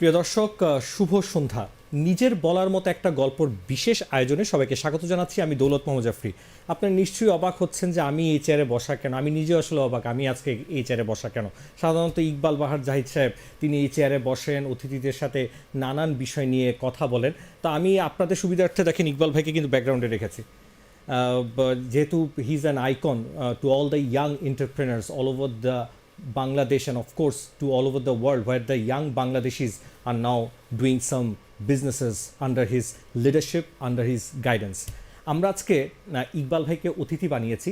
প্রিয় দর্শক শুভ সন্ধ্যা। নিজের বলার মতো একটা গল্পর বিশেষ আয়োজনে সবাইকে স্বাগত জানাচ্ছি। আমি দৌলত মোহাম্মদ জাফরি। আপনার নিশ্চয়ই অবাক হচ্ছেন যে আমি এই চেয়ারে বসা কেন? আমি নিজে আসলে অবাক, আমি আজকে এই চেয়ারে বসা কেন? সাধারণত ইকবাল বাহার, জাহিদ সাহেব, তিনি এই চেয়ারে বসেন, অতিথিদের সাথে নানান বিষয় নিয়ে কথা বলেন। তো আমি আপনাদের সুবিধার্থে দেখেন, ইকবাল ভাইকে কিন্তু ব্যাকগ্রাউন্ডে রেখেছি। যেহেতু he is an icon to all the young entrepreneurs all over the Bangladesh and of course to all over the world where the young Bangladeshis are now doing some businesses under his leadership, under his guidance. আমরা আজকে ইকবাল ভাইকে অতিথি বানিয়েছি।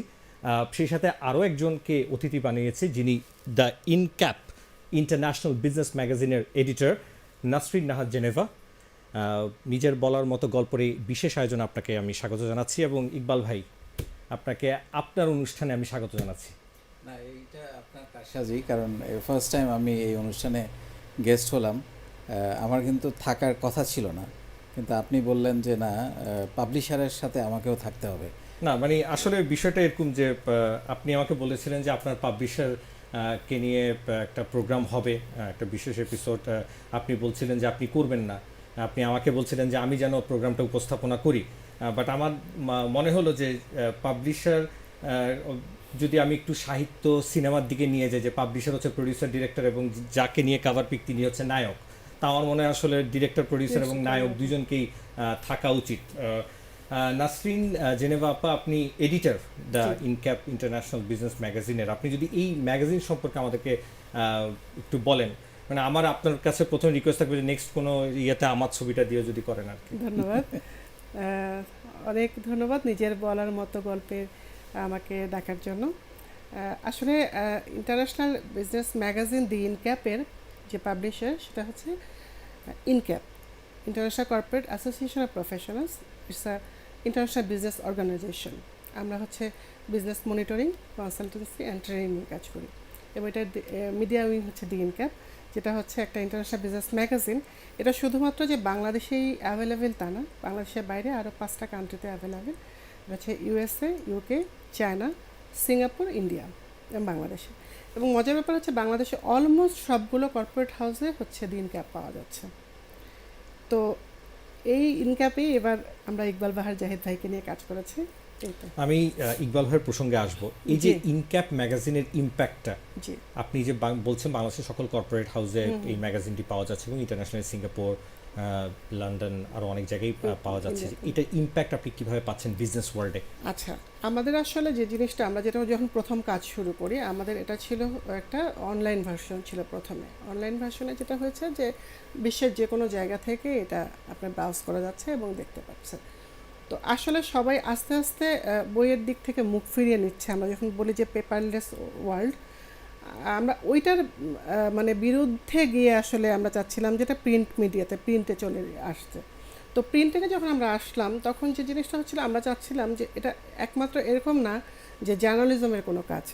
সেই সাথে আরও একজনকে অতিথি বানিয়েছি যিনি দ্য ইনক্যাপ ইন্টারন্যাশনাল বিজনেস ম্যাগাজিনের এডিটর নাসরিন নাহাদ জেনেভা। নিজের বলার মতো গল্পের এই বিশেষ আয়োজনে আপনাকে আমি স্বাগত জানাচ্ছি এবং ইকবাল ভাই আপনাকে আপনার অনুষ্ঠানে আমি স্বাগত জানাচ্ছি। কারসাজি কারণ ফার্স্ট টাইম আমি এই অনুষ্ঠানে গেস্ট হলাম। আমার কিন্তু থাকার কথা ছিল না। কিন্তু আপনি বললেন যে, না পাবলিশারের সাথে আমাকেও থাকতে হবে। না মানে আসলে বিষয়টা এরকম যে আপনি আমাকে বলেছিলেন যে, আপনার পাবলিশার কে নিয়ে একটা প্রোগ্রাম হবে একটা বিশেষ এপিসোড আপনি বলছিলেন যে, আপনি করবেন না। আপনি আমাকে বলছিলেন যে, আমি যেন প্রোগ্রামটা উপস্থাপনা করি। বাট আমার মনে হলো যে পাবলিশার যদি আমি একটু সাহিত্য সিনেমার দিকে নিয়ে যাই যে পাবলিশার হচ্ছে প্রডিউসার ডিরেক্টর এবং যাকে নিয়ে কাভার পিক তিনি হচ্ছে নায়ক তা আমার মনে হয় আসলে ডিরেক্টর প্রডিউসার এবং নায়ক দুজনকেই থাকা উচিত। নাসরিন জেনেভা আপা আপনি editor the Incap international business ম্যাগাজিনের আপনি যদি এই ম্যাগাজিন সম্পর্কে আমাদেরকে একটু বলেন মানে আমার আপনার কাছে প্রথম রিকোয়েস্ট থাকবে যে নেক্সট কোনো ইয়েতে আমার ছবিটা দিয়ে যদি করেন আর কি। ধন্যবাদ। অনেক ধন্যবাদ নিজের বলার মতো গল্পের আমাকে ডাকার জন্য। আসলে ইন্টারন্যাশনাল বিজনেস ম্যাগাজিন দি ইনক্যাপের যে পাবলিশার সেটা হচ্ছে Incap international corporate association of professionals it's a international business organization আমরা হচ্ছে business monitoring consultancy and training কাজ করি। এবং এটা মিডিয়া উইং হচ্ছে দি ইনক্যাপ যেটা হচ্ছে একটা ইন্টারন্যাশনাল বিজনেস ম্যাগাজিন এটা শুধুমাত্র যে বাংলাদেশেই অ্যাভেলেবেল তা না, বাংলাদেশের বাইরে আরও পাঁচটা কান্ট্রিতে অ্যাভেলেবেল হচ্ছে USA UK China Singapore India এবং বাংলাদেশে। এবং মজার ব্যাপার হচ্ছে বাংলাদেশে অলমোস্ট সবগুলো কর্পোরেট হাউসে হচ্ছে দিন ক্যাপ পাওয়া যাচ্ছে। তো এই ইনক্যাপেই এবার আমরা ইকবাল বাহার জাহিদ ভাইকে নিয়ে কাজ করেছি। আমি ইকবাল ভাইয়ের প্রসঙ্গে আসব। এই যে। ইনক্যাপ ম্যাগাজিনের ইম্প্যাক্টটা আপনি যে বলছেন বাংলাদেশের সকল কর্পোরেট হাউসে এই ম্যাগাজিনটি পাওয়া যাচ্ছে এবং ইন্টারন্যাশনাল সিঙ্গাপুর লন্ডন আরও অনেক জায়গায় পাওয়া যাচ্ছে। এটা ইম্প্যাক্ট আপনি কীভাবে পাচ্ছেন বিজনেস ওয়ার্ল্ডে আচ্ছা আমাদের আসলে যে জিনিসটা আমরা যেটা যখন প্রথম কাজ শুরু করি আমাদের এটা ছিল একটা অনলাইন ভার্সন ছিল প্রথমে। অনলাইন ভার্সনে যেটা হয়েছে যে বিশ্বের যে কোনো জায়গা থেকে এটা আপনার ব্রাউজ করা যাচ্ছে এবং দেখতে পাচ্ছে তো আসলে সবাই আস্তে আস্তে বইয়ের দিক থেকে মুখ ফিরিয়ে নিচ্ছে। আমরা যখন বলি যে পেপারলেস ওয়ার্ল্ড আমরা, ওইটার মানে বিরুদ্ধে গিয়ে আসলে আমরা চাচ্ছিলাম যেটা প্রিন্ট মিডিয়াতে প্রিন্টে চলে আসছে। তো প্রিন্ট যখন আমরা আসলাম, তখন যে জিনিসটা হচ্ছিল, আমরা চাচ্ছিলাম যে এটা একমাত্র এরকম না যে জার্নালিজমের কোনো কাজ,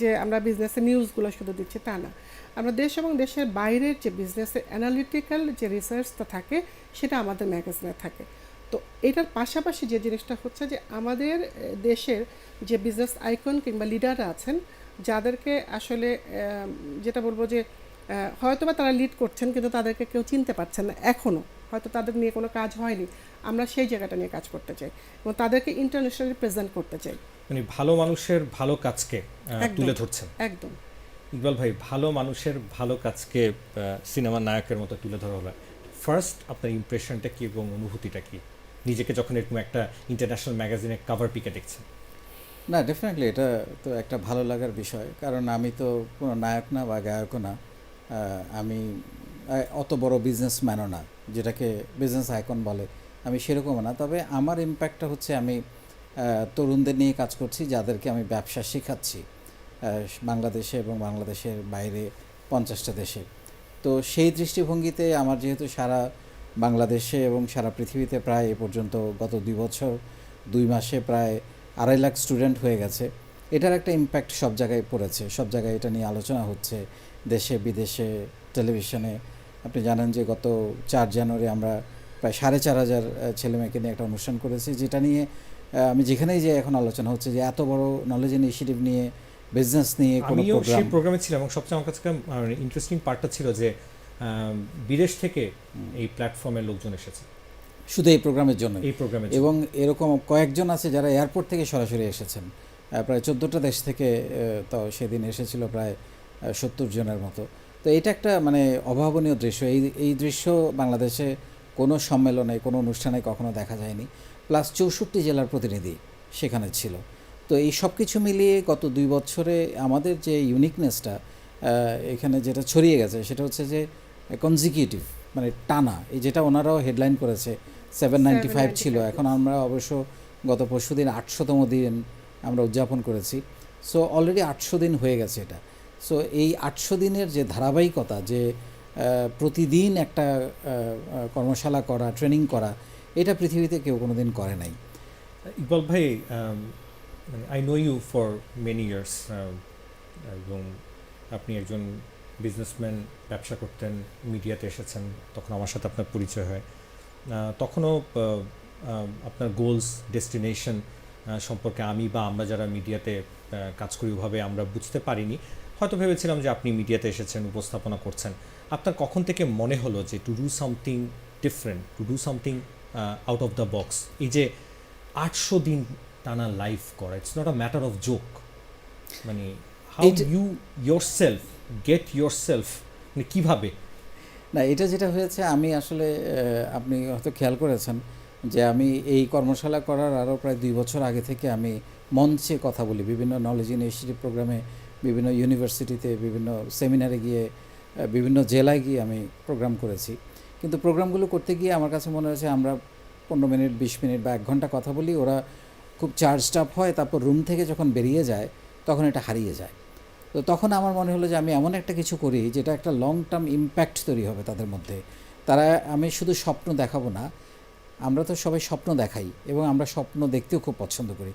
যে আমরা বিজনেসের নিউজগুলো শুধু দিচ্ছি তা না। আমরা দেশ এবং দেশের বাইরের যে বিজনেসের অ্যানালিটিক্যাল যে রিসার্চটা থাকে, সেটা আমাদের ম্যাগাজিনে থাকে। তো এটার পাশাপাশি যে জিনিসটা হচ্ছে যে আমাদের দেশের যে বিজনেস আইকন কিংবা লিডাররা আছেন যাদেরকে আসলে যেটা বলব যে আহ, হয়তোবা তারা লিড করছেন কিন্তু তাদেরকে কেউ চিনতে পারছেন না এখনও হয়তো তাদের নিয়ে কোনো কাজ হয়নি। আমরা সেই জায়গাটা নিয়ে কাজ করতে চাই এবং তাদেরকে ইন্টারন্যাশনালি প্রেজেন্ট করতে চাই। মানে ভালো মানুষের ভালো কাজকে তুলে ধরছেন। একদম। ইকবাল ভাই ভালো মানুষের ভালো কাজকে সিনেমার নায়কের মতো তুলে ধরা হলো। ফার্স্ট আপনার ইমপ্রেশনটা কি এবং অনুভূতিটা কি? নিজেকে যখন এরকম একটা ইন্টারন্যাশনাল ম্যাগাজিনের কাভার পিকে দেখছেন। না ডেফিনেটলি এটা তো একটা ভালো লাগার বিষয়। কারণ আমি তো কোনো নায়ক না বা গায়কও না। আমি অত বড় বিজনেসম্যানও না, যেটাকে বিজনেস আইকন বলে। আমি সেরকমও না। তবে আমার ইম্প্যাক্টটা হচ্ছে আমি তরুণদের নিয়ে কাজ করছি, যাদেরকে আমি ব্যবসা শেখাচ্ছি। বাংলাদেশে এবং বাংলাদেশের বাইরে পঞ্চাশটা দেশে। তো সেই দৃষ্টিভঙ্গিতে আমার যেহেতু সারা বাংলাদেশে এবং সারা পৃথিবীতে প্রায় এ পর্যন্ত গত দুই বছর, দুই মাসে প্রায় আড়াই লাখ স্টুডেন্ট হয়ে গেছে। এটার একটা ইম্প্যাক্ট সব জায়গায় পড়েছে। সব জায়গায় এটা নিয়ে আলোচনা হচ্ছে। দেশে বিদেশে টেলিভিশনে আপনি জানেন যে গত চার জানুয়ারি আমরা প্রায় সাড়ে চার হাজার ছেলেমেয়েকে নিয়ে একটা অনুষ্ঠান করেছি যেটা নিয়ে আমি যেখানেই যে এখন আলোচনা হচ্ছে যে এত বড় নলেজ ইনিশিয়েটিভ নিয়ে বিজনেস নিয়ে কোনো আমিও প্রোগ্রাম সেই প্রোগ্রামে ছিলাম এবং সবচেয়ে আমার কাছে ইন্টারেস্টিং পার্টটা ছিল যে বিদেশ থেকে এই প্ল্যাটফর্মের লোকজন এসেছে। শুধু এই প্রোগ্রামের জন্য। এই প্রোগ্রামে এবং এরকম কয়েকজন আছে যারা এয়ারপোর্ট থেকে সরাসরি এসেছেন। প্রায় চোদ্দোটা দেশ থেকে তো সেদিন এসেছিল প্রায় সত্তর জনের মতো। তো এটা একটা মানে অভাবনীয় দৃশ্য। এই এই দৃশ্য বাংলাদেশে কোনো সম্মেলনে কোনো অনুষ্ঠানে কখনো দেখা যায়নি। প্লাস চৌষট্টি জেলার প্রতিনিধি সেখানে ছিল। তো এই সব কিছু মিলিয়ে গত দুই বছরে আমাদের যে ইউনিকনেসটা এখানে যেটা ছড়িয়ে গেছে সেটা হচ্ছে যে কনজিকিউটিভ মানে টানা। এই যেটা ওনারাও হেডলাইন করেছে সেভেন নাইনটি ফাইভ ছিল। এখন আমরা অবশ্য গত পরশু দিন আটশোতম দিন আমরা উদযাপন করেছি। সো অলরেডি আটশো দিন হয়ে গেছে এটা। সো এই আটশো দিনের যে ধারাবাহিকতা যে প্রতিদিন একটা কর্মশালা করা ট্রেনিং করা এটা পৃথিবীতে কেউ কোনো দিন করে নাই। ইকবাল ভাই I know you for many years এবং আপনি একজন বিজনেসম্যান ব্যবসা করতেন মিডিয়াতে এসেছেন তখন আমার সাথে আপনার পরিচয় হয়। তখনও আপনার গোলস ডেস্টিনেশন সম্পর্কে আমি বা আমরা যারা মিডিয়াতে কাজ করি ওভাবে আমরা বুঝতে পারিনি। হয়তো ভেবেছিলাম যে আপনি মিডিয়াতে এসেছেন উপস্থাপনা করছেন। আপনার কখন থেকে মনে হলো যে to do something different to do something out of the box এই যে আটশো দিন টানা লাইফ করা it's not a matter of joke মানে how you yourself get yourself মানে কীভাবে না, এটা যেটা হয়েছে, আমি আসলে আপনি হয়তো খেয়াল করেছেন যে আমি এই কর্মশালা করার আরও প্রায় দুই বছর আগে থেকে আমি মঞ্চে কথা বলি, বিভিন্ন নলেজ ইউনিভার্সিটি প্রোগ্রামে বিভিন্ন ইউনিভার্সিটিতে বিভিন্ন সেমিনারে গিয়ে বিভিন্ন জেলায় গিয়ে আমি প্রোগ্রাম করেছি। কিন্তু প্রোগ্রামগুলো করতে গিয়ে আমার কাছে মনে হয়েছে, আমরা পনেরো মিনিট, বিশ মিনিট বা এক ঘণ্টা কথা বলি, ওরা খুব চার্জড আপ হয়, তারপর রুম থেকে যখন বেরিয়ে যায়, তখন এটা হারিয়ে যায়। তো তখন আমার মনে হলো যে আমি এমন একটা কিছু করি যেটা একটা লং টার্ম ইম্প্যাক্ট তৈরি হবে তাদের মধ্যে। তারা, আমি শুধু স্বপ্ন দেখাবো না, আমরা তো সবাই স্বপ্ন দেখাই এবং আমরা স্বপ্ন দেখতেও খুব পছন্দ করি।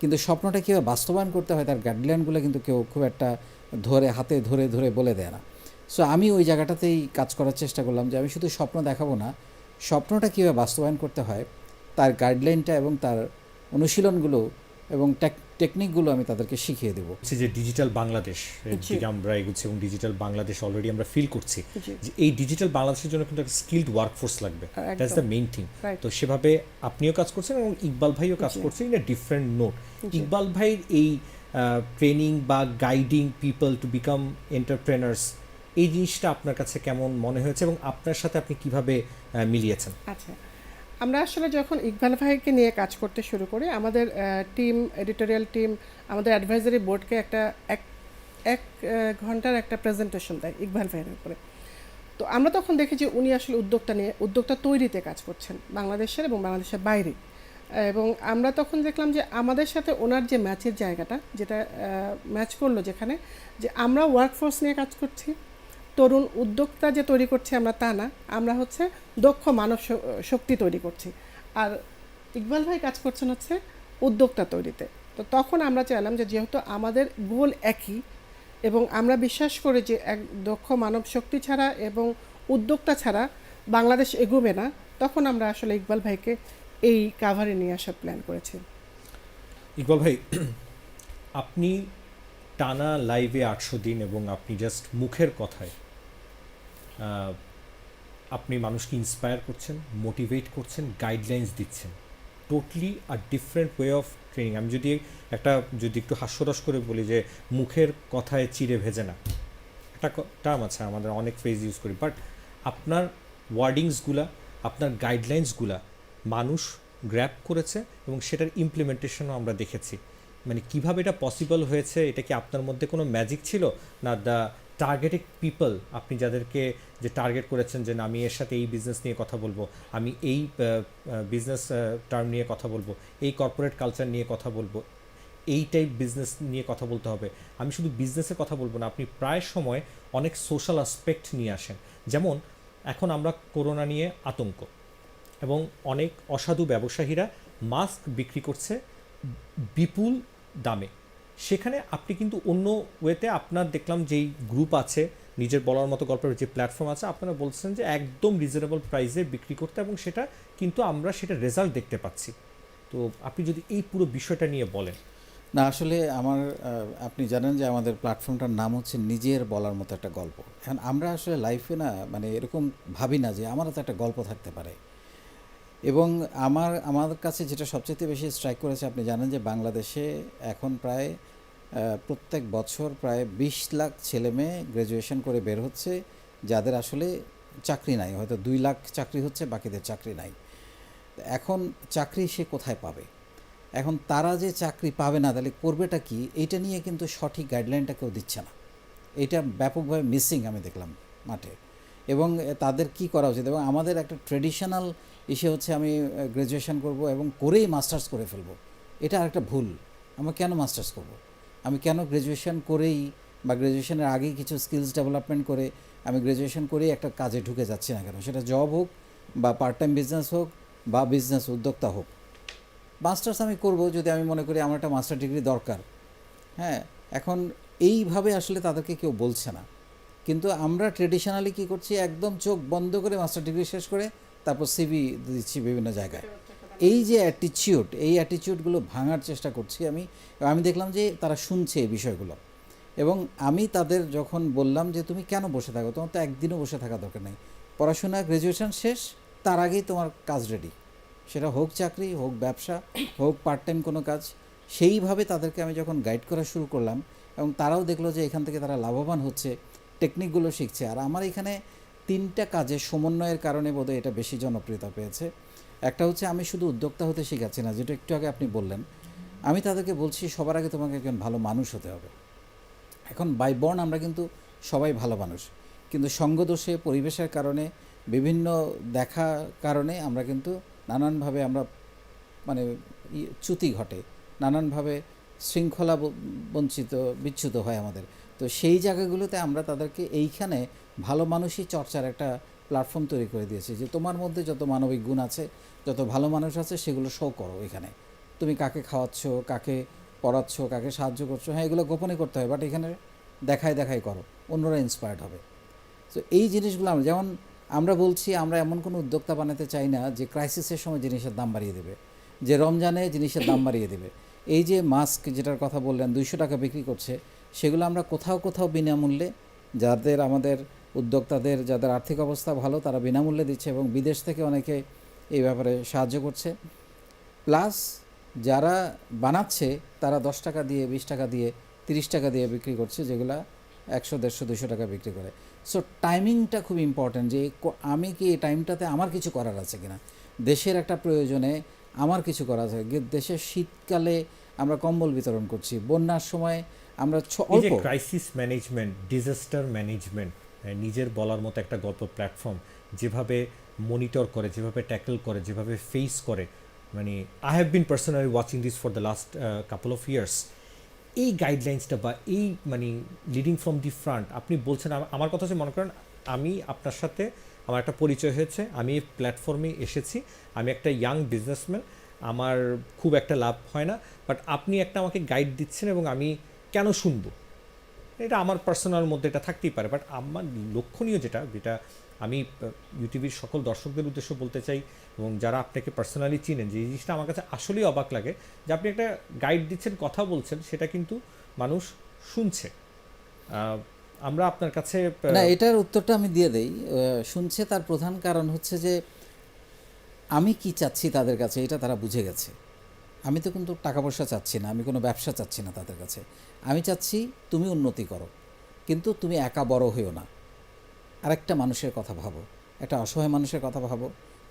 কিন্তু স্বপ্নটা কীভাবে বাস্তবায়ন করতে হয় তার গাইডলাইনগুলো কিন্তু কেউ খুব একটা ধরে, হাতে ধরে ধরে বলে দেয় না। সো আমি ওই জায়গাটাতেই কাজ করার চেষ্টা করলাম যে আমি শুধু স্বপ্ন দেখাবো না, স্বপ্নটা কীভাবে বাস্তবায়ন করতে হয়, তার গাইডলাইনটা এবং তার অনুশীলনগুলো এবং টেকনিকগুলো আমি তাদেরকে শিখিয়ে দেবো। যে ডিজিটাল বাংলাদেশ। দিকে আমরা এগুচ্ছি এবং ডিজিটাল বাংলাদেশ অলরেডি আমরা ফিল করছি যে এই ডিজিটাল বাংলাদেশের জন্য কিন্তু একটা স্কিল্ড ওয়ার্কফোর্স লাগবে। দ্যাটস দ্য মেইন থিং তো সেভাবে আপনিও কাজ করছেন এবং ইকবাল ভাইও কাজ। করছেন in a different note. Iqbal ভাইয়ের এই ট্রেনিং বা guiding people to become entrepreneurs এই জিনিসটা আপনার কাছে কেমন মনে হয়েছে এবং আপনার সাথে আপনি কীভাবে মিলিয়েছেন? আচ্ছা। আমরা আসলে যখন ইকবাল ভাইকে নিয়ে কাজ করতে শুরু করি, আমাদের টিম এডিটোরিয়াল টিম আমাদের অ্যাডভাইজারি বোর্ডকে একটা এক এক ঘণ্টার একটা প্রেজেন্টেশন দেয় ইকবাল ভাইয়ের উপরে। তো আমরা তখন দেখি যে উনি আসলে উদ্যোক্তা নিয়ে, উদ্যোক্তা তৈরিতে কাজ করছেন বাংলাদেশের এবং বাংলাদেশের বাইরে। এবং আমরা তখন দেখলাম যে আমাদের সাথে ওনার যে ম্যাচের জায়গাটা, যেটা ম্যাচ করল যেখানে, যে আমরা ওয়ার্কফোর্স নিয়ে কাজ করছি তরুণ উদ্যোক্তা যে তৈরি করছি আমরা তা না, আমরা হচ্ছে দক্ষ মানব শক্তি তৈরি করছি। আর ইকবাল ভাই কাজ করছেন হচ্ছে উদ্যোক্তা তৈরিতে। তো তখন আমরা চাইলাম যে যেহেতু আমাদের গোল একই এবং আমরা বিশ্বাস করি যে এক দক্ষ মানব শক্তি ছাড়া এবং উদ্যোক্তা ছাড়া বাংলাদেশ এগোবে না, তখন আমরা আসলে ইকবাল ভাইকে এই কাভারে নিয়ে আসার প্ল্যান করেছি। ইকবাল ভাই, আপনি টানা লাইভে আটশো দিন এবং আপনি জাস্ট মুখের কথায় আপনি মানুষকে ইন্সপায়ার করছেন মোটিভেট করছেন গাইডলাইন্স দিচ্ছেন। Totally a different way of training আমি যদি একটা, যদি একটু হাস্যরস করে বলি যে মুখের কথায় চিড়ে ভেজে না, একটা টার্ম আছে, আমাদের অনেক ফ্রেজ ইউজ করি বাট আপনার ওয়ার্ডিংসগুলা আপনার গাইডলাইন্সগুলা মানুষ গ্র্যাপ করেছে এবং সেটার ইমপ্লিমেন্টেশনও আমরা দেখেছি। মানে কীভাবে এটা পসিবল হয়েছে? এটা কি আপনার মধ্যে কোনো ম্যাজিক ছিল? না দ্য টার্গেটেড পিপল আপনি যাদেরকে যে টার্গেট করেছেন যে আমি এর সাথে এই বিজনেস নিয়ে কথা বলব, আমি এই বিজনেস টার্ম নিয়ে কথা বলব, এই কর্পোরেট কালচার নিয়ে কথা বলব, এই টাইপ বিজনেস নিয়ে কথা বলতে হবে। আমি শুধু বিজনেসের কথা বলব না, আপনি প্রায় সময় অনেক সোশ্যাল আসপেক্ট নিয়ে আসেন। যেমন, এখন আমরা করোনা নিয়ে আতঙ্ক এবং অনেক অসাধু ব্যবসায়ীরা মাস্ক বিক্রি করছে বিপুল দামে। সেখানে আপনি কিন্তু অন্য ওয়েতে আপনার দেখলাম যেই গ্রুপ আছে, নিজের বলার মতো গল্পের যে প্ল্যাটফর্ম আছে, আপনারা বলছেন যে একদম রিজনেবল প্রাইসে বিক্রি করতে এবং সেটা কিন্তু আমরা সেটা রেজাল্ট দেখতে পাচ্ছি। তো আপনি যদি এই পুরো বিষয়টা নিয়ে বলেন। না, আসলে আমার আপনি জানেন যে আমাদের প্ল্যাটফর্মটার নাম হচ্ছে নিজের বলার মতো একটা গল্প। এখন আমরা আসলে লাইফে না মানে এরকম ভাবি না যে আমারও তো একটা গল্প থাকতে পারে। এবং আমার আমার কাছে যেটা সবচেয়ে বেশি স্ট্রাইক করেছে, আপনি জানেন যে বাংলাদেশে এখন প্রায় প্রত্যেক বছর প্রায় বিশ লাখ ছেলে মেয়ে গ্র্যাজুয়েশন করে বের হচ্ছে, যাদের আসলে চাকরি নাই। হয়তো দুই লাখ চাকরি হচ্ছে, বাকিদের চাকরি নাই। এখন চাকরি সে কোথায় পাবে? এখন তারা যে চাকরি পাবে না, তাহলে করবেটা কি? এটা নিয়ে কিন্তু সঠিক গাইডলাইনটা কেউ দিচ্ছে না। এটা ব্যাপকভাবে মিসিং আমি দেখলাম মাঠে। এবং তাদের কি করা উচিত? এবং আমাদের একটা ট্রেডিশনাল ইসে হচ্ছে আমি গ্র্যাজুয়েশন করব এবং করেই মাস্টার্স করে ফেলব। এটা আরেকটা ভুল। আমি কেন মাস্টার্স করব? আমি কেন গ্র্যাজুয়েশন করেই বা গ্র্যাজুয়েশনের আগেই কিছু স্কিলস ডেভেলপমেন্ট করে আমি গ্র্যাজুয়েশন করেই একটা কাজে ঢুকে যাচ্ছি না কেন? সেটা জব হোক বা পার্ট টাইম বিজনেস হোক বা বিজনেস উদ্যোক্তা হোক। মাস্টার্স আমি করব যদি আমি মনে করি আমার একটা মাস্টার ডিগ্রি দরকার। হ্যাঁ এখন এইভাবে আসলে তাদেরকে কেউ বলছে না। কিন্তু আমরা ট্রেডিশনালি কি করছি? একদম চোখ বন্ধ করে মাস্টার ডিগ্রি শেষ করে তারপর সিভি দিচ্ছি বিভিন্ন জায়গায়। এই যে অ্যাটিচিউড এই অ্যাটিচিউডগুলো ভাঙার চেষ্টা করছি আমি আমি দেখলাম যে তারা শুনছে এই বিষয়গুলো। এবং আমি তাদের যখন বললাম যে, তুমি কেন বসে থাকো? তোমার তো একদিনও বসে থাকা দরকার নেই। পড়াশোনা গ্র্যাজুয়েশন শেষ, তার আগেই তোমার কাজ রেডি সেটা হোক চাকরি, হোক ব্যবসা, হোক পার্ট টাইম কোনো কাজ। সেইভাবে তাদেরকে আমি যখন গাইড করা শুরু করলাম এবং তারাও দেখল যে এখান থেকে তারা লাভবান হচ্ছে টেকনিকগুলো শিখছে। আর আমার এখানে তিনটা কাজে সমন্বয়ের কারণে বোধহয় এটা বেশি জনপ্রিয়তা পেয়েছে। একটা হচ্ছে আমি শুধু উদ্যোক্তা হতে শেখাচ্ছি না, যেটা একটু আগে আপনি বললেন। আমি তাদেরকে বলছি, সবার আগে তোমাকে একজন ভালো মানুষ হতে হবে। এখন বাই বর্ন আমরা কিন্তু সবাই ভালো মানুষ। কিন্তু সঙ্গদোষে পরিবেশের কারণে, বিভিন্ন দেখা কারণে আমরা কিন্তু নানানভাবে আমরা মানে চ্যুতি ঘটে। নানানভাবে শৃঙ্খলা বঞ্চিত, বিচ্যুত হয় আমাদের। তো সেই জায়গাগুলোতে আমরা তাদেরকে এইখানে ভালো মানুষই চর্চার একটা প্ল্যাটফর্ম তৈরি করে দিয়েছি যে তোমার মধ্যে যত মানবিক গুণ আছে, যত ভালো মানুষ আছে সেগুলো শো করো এখানে। তুমি কাকে খাওয়াচ্ছ, কাকে পড়াচ্ছ, কাকে সাহায্য করছ হ্যাঁ এগুলো গোপনে করতে হয় বাট এখানে দেখায় দেখাই করো, অন্যরা ইন্সপায়ার্ড হবে। তো এই জিনিসগুলো আমরা, যেমন আমরা বলছি আমরা এমন কোনো উদ্যোক্তা বানাতে চাই না যে ক্রাইসিসের সময় জিনিসের দাম বাড়িয়ে দেবে, যে রমজানে জিনিসের দাম বাড়িয়ে দেবে। এই যে মাস্ক যেটার কথা বললেন, দুইশো টাকা বিক্রি করছে সেগুলো আমরা কোথাও কোথাও বিনামূল্যে যাদের আমাদের উদ্যোক্তাদের, যাদের আর্থিক অবস্থা ভালো, তারা বিনামূল্যে দিচ্ছে এবং বিদেশ থেকে অনেকে এই ব্যাপারে সাহায্য করছে। প্লাস যারা বানাচ্ছে, তারা দশ টাকা দিয়ে, বিশ টাকা দিয়ে, তিরিশ টাকা দিয়ে বিক্রি করছে, যেগুলা একশো, দেড়শো দুশো টাকা বিক্রি করে। সো টাইমিংটা খুব ইম্পর্ট্যান্ট যে আমি কি এই টাইমটাতে আমার কিছু করার আছে কিনা? দেশের একটা প্রয়োজনে আমার কিছু করা আছে। দেশের শীতকালে আমরা কম্বল বিতরণ করছি। বন্যার সময় আমরা অল্প। ক্রাইসিস ম্যানেজমেন্ট ডিজাস্টার ম্যানেজমেন্ট নিজের বলার মতো একটা গল্প প্ল্যাটফর্ম যেভাবে মনিটর করে যেভাবে ট্যাকল করে যেভাবে ফেস করে মানে I have been personally watching this for the last couple of years এই গাইডলাইন্সটা বা এই মানে লিডিং ফ্রম দি ফ্রন্ট আপনি বলছেন আমার কথা হচ্ছে মনে করেন আমি আপনার সাথে আমার একটা পরিচয় হয়েছে আমি এই প্ল্যাটফর্মে এসেছি আমি একটা ইয়াং বিজনেসম্যান আমার খুব একটা লাভ হয় না বাট আপনি একটা আমাকে গাইড দিচ্ছেন এবং আমি কেন শুনব? এটা আমার পার্সোনাল মধ্যে এটা থাকতেই পারে বাট আমার লক্ষণীয় যেটা যেটা আমি ইউটিভির সকল দর্শকদের উদ্দেশ্য বলতে চাই, এবং যারা আপনাকে পার্সোনালি চিনেন, যে জিনিসটা আমার কাছে আসলেই অবাক লাগে, যে আপনি একটা গাইড দিচ্ছেন, কথা বলছেন, সেটা কিন্তু মানুষ শুনছে। আমরা আপনার কাছে না, এটার উত্তরটা আমি দিয়ে দেই। শুনছে তার প্রধান কারণ হচ্ছে যে, আমি কি চাচ্ছি তাদের কাছে, এটা তারা বুঝে গেছে। আমি তো কিন্তু টাকা পয়সা চাচ্ছি না, আমি কোনো ব্যবসা চাচ্ছি না তাদের কাছে। আমি চাচ্ছি তুমি উন্নতি করো, কিন্তু তুমি একা বড় হইও না। আরেকটা মানুষের কথা ভাবো, একটা অসহায় মানুষের কথা ভাবো,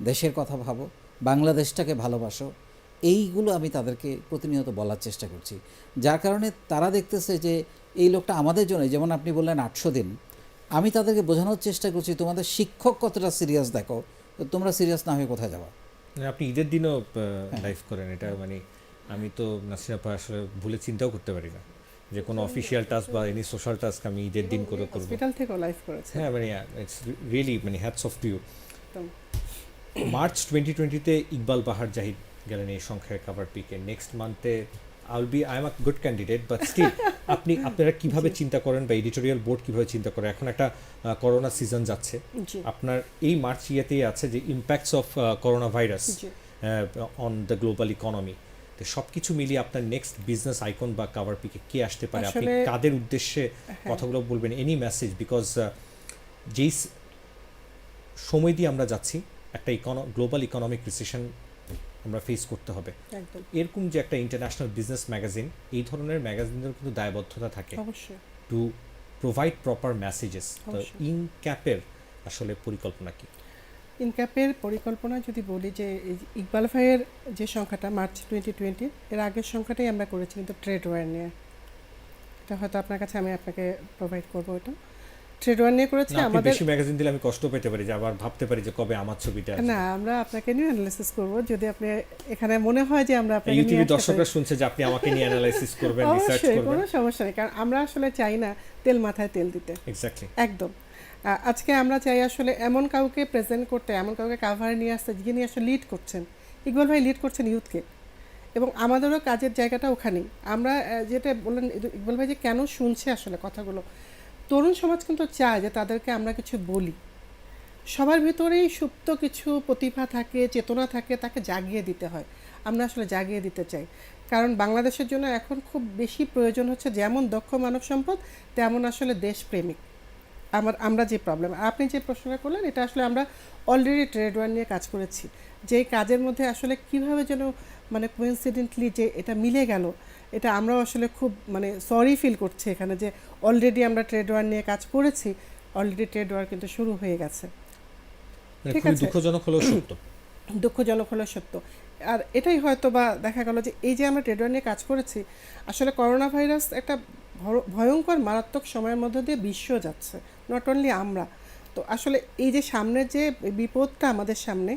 দেশের কথা ভাবো, বাংলাদেশটাকে ভালোবাসো, এইগুলো আমি তাদেরকে প্রতিনিয়ত বলার চেষ্টা করছি। যার কারণে তারা দেখতেছে যে এই লোকটা আমাদের জন্য যেমন আপনি বললেন আটশো দিন, আমি তাদেরকে বোঝানোর চেষ্টা করছি, তোমাদের শিক্ষক কতটা সিরিয়াস দেখো, তোমরা সিরিয়াস না হয়ে কোথায় মানে আপনি ঈদের দিনও লাইভ করেন। এটা মানে আমি তো নাসির আপা আসলে ভুলে চিন্তাও করতে পারি না যে কোনো অফিসিয়াল টাস্ক বা এনি সোশ্যাল টাস্ক আমি ঈদের দিন করে করব। হসপিটাল থেকেও লাইভ করেছে হ্যাঁ মানে ইটস রিয়েলি মানে hats off to March twenty টোয়েন্টিতে ইকবাল বাহার জাহিদ গেলেন এই সংখ্যায় কাভার পিকে next মান্থে I be I am a good candidate but still আপনি আপনারা কীভাবে চিন্তা করেন বা এডিটোরিয়াল বোর্ড কীভাবে চিন্তা করে? এখন একটা করোনা সিজন যাচ্ছে। আপনার এই মার্চ ইয়েতেই আছে যে impacts of corona virus on the global economy তো সব কিছু মিলিয়ে আপনার নেক্সট বিজনেস আইকন বা কাভার পিকে কে আসতে পারে? আপনি কাদের উদ্দেশ্যে হ্যাঁ। কথাগুলো বলবেন? এনি মেসেজ বিকজ যেই সময় দিয়ে আমরা যাচ্ছি একটা ইকোনো গ্লোবাল ইকোনমিক রিসেশন আমরা ফেস করতে হবে। এরকম যে একটা ইন্টারন্যাশনাল বিজনেস ম্যাগাজিন এই ধরনের ম্যাগাজিনের কিন্তু দায়বদ্ধতা থাকে। To provide proper messages in ক্যাপের আসলে পরিকল্পনা কি? ইনক্যাপের পরিকল্পনা যদি বলি যে ইকবাল ভাইয়ের যে সংখ্যাটা মার্চ টোয়েন্টি টোয়েন্টি এর আগের সংখ্যাটাই আমরা করেছি কিন্তু ট্রেড ওয়ার নিয়ে। এটা হয়তো আপনার কাছে আমি আপনাকে প্রোভাইড করব এটা। ট্রেড ওয়ার নিয়ে করেছি আমাদের বেশি ম্যাগাজিন দিলে আমি কষ্ট পেতে পারি যে আবার ভাবতে পারি যে কবে আমার ছবিটা না আমরা আপনাকে নিয়ে অ্যানালাইসিস করব। যদি আপনি এখানে মনে হয় যে আমরা আপনাকে ইউটিউবে দর্শকরা শুনছে যে আপনি আমাকে নিয়ে অ্যানালাইসিস করবেন রিসার্চ করবেন। কোনো সমস্যা নেই কারণ আমরা আসলে চাই না তেল মাথায় তেল দিতে। এক্স্যাক্টলি একদম। আজকে আমরা চাই আসলে এমন কাউকে প্রেজেন্ট করতে এমন কাউকে কাভারে নিয়ে আসতে যিনি আসলে লিড করছেন। ইকবাল ভাই লিড করছেন ইউথকে এবং আমাদেরও কাজের জায়গাটা ওখানেই। আমরা যেটা বললেন ইকবাল ভাই যে কেন শুনছে আসলে কথাগুলো? তরুণ সমাজ কিন্তু চায় যে তাদেরকে আমরা কিছু বলি। সবার ভিতরেই সুপ্ত কিছু প্রতিভা থাকে, চেতনা থাকে, তাকে জাগিয়ে দিতে হয়। আমরা আসলে জাগিয়ে দিতে চাই। কারণ বাংলাদেশের জন্য এখন খুব বেশি প্রয়োজন হচ্ছে যেমন দক্ষ মানব সম্পদ, তেমন আসলে দেশপ্রেমিক। আমার, আমরা যে প্রবলেম আপনি যে প্রশ্নটা করলেন, এটা আসলে আমরা অলরেডি ট্রেড ওয়ার নিয়ে কাজ করেছি। যেই কাজের মধ্যে আসলে কীভাবে যেন মানে কোইন্সিডেন্টলি যে এটা মিলে গেল এটা আমরাও আসলে খুব মানে সরি ফিল করছি এখানে যে অলরেডি আমরা ট্রেড ওয়ার নিয়ে কাজ করেছি অলরেডি ট্রেড ওয়ার কিন্তু শুরু হয়ে গেছে। মানে ঠিক আছে। দুঃখজনক হলেও সত্য। দুঃখজনক হলো সত্য। আর এটাই হয়তো বা দেখা গেল যে এই যে আমরা ট্রেড ওয়ার নিয়ে কাজ করেছি আসলে করোনা ভাইরাস একটা ভয়ঙ্কর মারাত্মক সময়ের মধ্যে দিয়ে বিশ্ব যাচ্ছে নট অনলি আমরা। তো আসলে এই যে সামনের যে বিপদটা আমাদের সামনে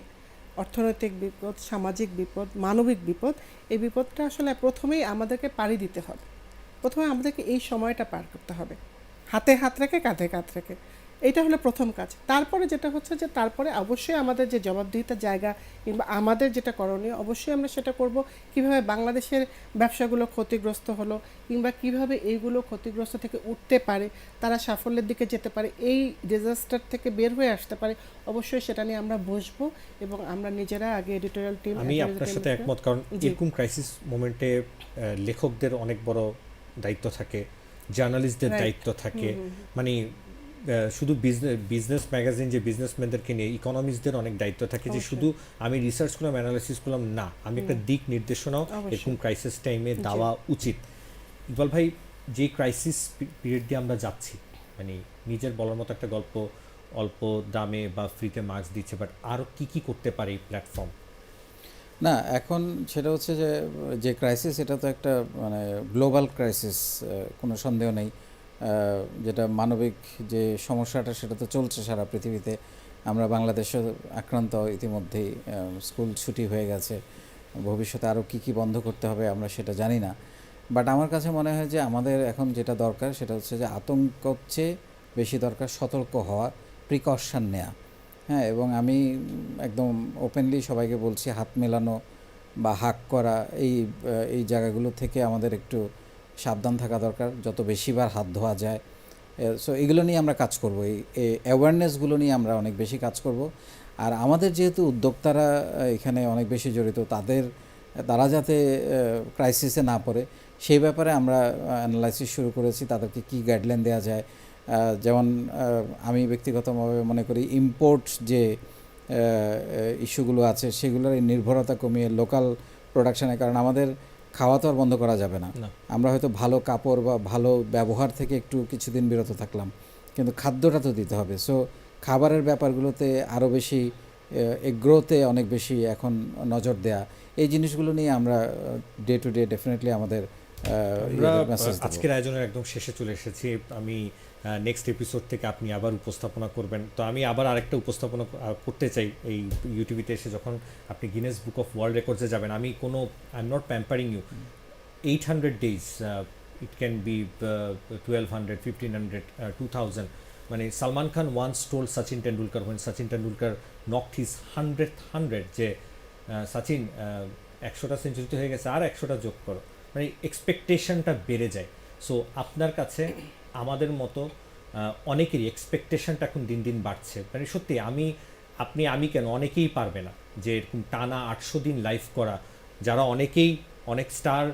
অর্থনৈতিক বিপদ, সামাজিক বিপদ, মানবিক বিপদ, এই বিপদটা আসলে প্রথমেই আমাদেরকে পাড়ি দিতে হবে। প্রথমে আমাদেরকে এই সময়টা পার করতে হবে। হাতে হাত রেখে কাঁধে কাঁধ রেখে। এইটা হলো প্রথম কাজ। তারপরে যেটা হচ্ছে যে তারপরে অবশ্যই আমাদের যে জবাবদিহিতার জায়গা কিংবা আমাদের যেটা করণীয় অবশ্যই আমরা সেটা করব। কীভাবে বাংলাদেশের ব্যবসাগুলো ক্ষতিগ্রস্ত হলো কিংবা কীভাবে এইগুলো ক্ষতিগ্রস্ত থেকে উঠতে পারে তারা সাফল্যের দিকে যেতে পারে এই ডিজাস্টার থেকে বের হয়ে আসতে পারে অবশ্যই সেটা নিয়ে আমরা বসবো এবং আমরা নিজেরা আগে এডিটোরিয়াল টিম আমি আপনার সাথে একমত কারণ। এরকম ক্রাইসিস মোমেন্টে লেখকদের অনেক বড় দায়িত্ব থাকে জার্নালিস্টদের দায়িত্ব থাকে। মানে শুধু বিজনেস বিজনেস ম্যাগাজিন যে বিজনেসম্যানদেরকে নিয়ে ইকোনমিস্টদের অনেক দায়িত্ব থাকে যে শুধু আমি রিসার্চ করলাম অ্যানালাইসিস করলাম না। আমি একটা দিক নির্দেশনাও। এরকম ক্রাইসিস টাইমে। দেওয়া উচিত। ইকবাল ভাই যে ক্রাইসিস পিরিয়ড দিয়ে আমরা যাচ্ছি মানে নিজের বলার মতো একটা গল্প অল্প দামে বা ফ্রিতে মার্কস দিচ্ছে বাট আরও কি কি করতে পারে এই প্ল্যাটফর্ম না এখন সেটা হচ্ছে যে যে ক্রাইসিস এটা তো একটা মানে গ্লোবাল ক্রাইসিস কোনো সন্দেহ নেই। যেটা মানবিক যে সমস্যাটা, সেটা তো চলছে সারা পৃথিবীতে। আমরা বাংলাদেশে আক্রান্ত ইতিমধ্যেই স্কুল ছুটি হয়ে গেছে। ভবিষ্যতে আরও কী কী বন্ধ করতে হবে আমরা সেটা জানি না। বাট আমার কাছে মনে হয় যে আমাদের এখন যেটা দরকার, সেটা হচ্ছে যে আতঙ্কর চেয়ে বেশি দরকার সতর্ক হওয়া প্রিকশন নেওয়া হ্যাঁ এবং আমি একদম ওপেনলি সবাইকে বলছি, হাত মেলানো বা হাক করা, এই এই জায়গাগুলো থেকে আমাদের একটু সাবধান থাকা দরকার, যত বেশিবার হাত ধোয়া যায়। সো এগুলো নিয়ে আমরা কাজ করব। এই অ্যাওয়ারনেসগুলো নিয়ে আমরা অনেক বেশি কাজ করব। আর আমাদের যেহেতু উদ্যোক্তারা এখানে অনেক বেশি জড়িত, তাদের, তারা যাতে ক্রাইসিসে না পড়ে, সেই ব্যাপারে আমরা অ্যানালাইসিস শুরু করেছি। তাদেরকে কি গাইডলাইন দেওয়া যায়? যেমন আমি ব্যক্তিগতভাবে মনে করি ইম্পোর্ট যে ইস্যুগুলো আছে, সেগুলোর নির্ভরতা কমিয়ে লোকাল প্রোডাকশনের কারণ আমাদের খাওয়া তো আর বন্ধ করা যাবে না। আমরা হয়তো ভালো কাপড় বা ভালো ব্যবহার থেকে একটু কিছুদিন বিরত থাকলাম। কিন্তু খাদ্যটা তো দিতে হবে। সো খাবারের ব্যাপারগুলোতে আরও বেশি এগ্রোতে অনেক বেশি এখন নজর দেয়া। এই জিনিসগুলো নিয়ে আমরা ডে টু ডে ডেফিনেটলি আমাদের আজকের আয়োজনের একদম শেষে চলে এসেছি। আমি নেক্সট এপিসোড থেকে আপনি আবার উপস্থাপনা করবেন। তো আমি আবার আরেকটা উপস্থাপনা করতে চাই এই ইউটিউবিতে এসে যখন আপনি গিনেস বুক অফ ওয়ার্ল্ড রেকর্ডসে যাবেন। আমি কোনো I am not pampering you eight hundred days it can be twelve hundred fifteen hundred two thousand মানে Salman Khan once told Sachin Tendulkar when Sachin Tendulkar knocked his hundred hundred যে সচিন একশোটা century তো হয়ে গেছে, আর একশোটা যোগ করো। মানে এক্সপেকটেশনটা বেড়ে যায়। সো আপনার কাছে আমাদের মতো অনেকেরই এক্সপেকটেশনটা এখন দিন দিন বাড়ছে। মানে সত্যি আমি, আপনি, আমি কেন অনেকেই পারবে না যে এরকম টানা আটশো দিন লাইভ করা, যারা অনেকেই, অনেক স্টার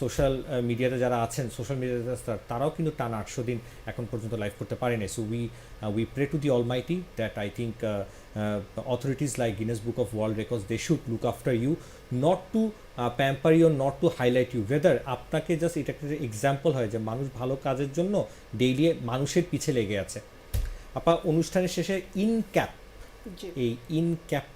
সোশ্যাল মিডিয়াতে যারা আছেন সোশ্যাল মিডিয়াতে তারাও কিন্তু টানা আটশো দিন এখন পর্যন্ত লাইভ করতে পারেনি। So we we pray to the almighty that I think authorities like Guinness book of world records they should look after you not to pamper you not to highlight you whether আপনাকে just এটা একটা example হয় যে মানুষ ভালো কাজের জন্য daily মানুষের পিছে লেগে আছে। আপা অনুষ্ঠানের শেষে ইন ক্যাপ এই Incap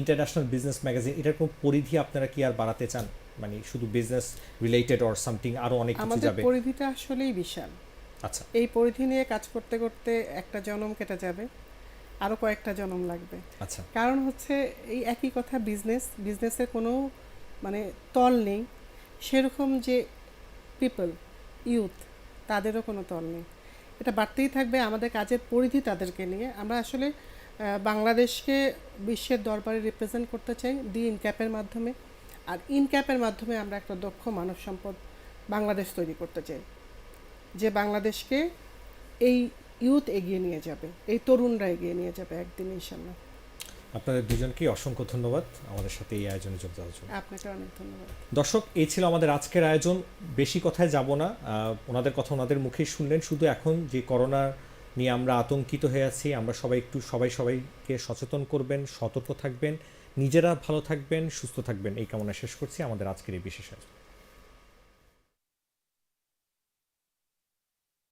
international business magazine এটার কোনো পরিধি আপনারা কি আর বাড়াতে চান? মানে শুধু বিজনেস রিলেটেড অর সামথিং আরও অনেক কিছু আমাদের যাবে? পরিধিটা আসলেই বিশাল। আচ্ছা। এই পরিধি নিয়ে কাজ করতে করতে একটা জনম কেটে যাবে আরও কয়েকটা জনম লাগবে। আচ্ছা। কারণ হচ্ছে এই একই কথা বিজনেস বিজনেসের কোনো মানে তল নেই। সেরকম যে পিপল ইউথ তাদেরও কোনো তল নেই। এটা বাড়তেই থাকবে আমাদের কাজের পরিধি তাদেরকে নিয়ে। আমরা আসলে বাংলাদেশকে বিশ্বের দরবারে রিপ্রেজেন্ট করতে চাই দি ইনক্যাপের মাধ্যমে। আর ইনক্যাপের মাধ্যমে আমরা একটা দক্ষ মানব সম্পদ বাংলাদেশ তৈরি করতে চাই যে বাংলাদেশকে এই ইউথ এগিয়ে নিয়ে যাবে এই তরুণরা এগিয়ে নিয়ে যাবে একদিন ইনশাল্লাহ আপনাদের দুজনকে অসংখ্য ধন্যবাদ আমাদের সাথে এই আয়োজনে যোগ দেওয়ার জন্য। আপনাকে অনেক ধন্যবাদ। দর্শক এই ছিল আমাদের আজকের আয়োজন। বেশি কথায় যাব না। ওনাদের কথা ওনাদের মুখেই শুনলেন। শুধু এখন যে করোনা নিয়ে আমরা আতঙ্কিত হয়ে আছি। আমরা সবাই একটু, সবাই সবাইকে সচেতন করবেন, সতর্ক থাকবেন। নিজেরা ভালো থাকবেন, সুস্থ থাকবেন। এই কামনা শেষ করছি। আমাদের আজকের এই বিশেষ আয়োজন।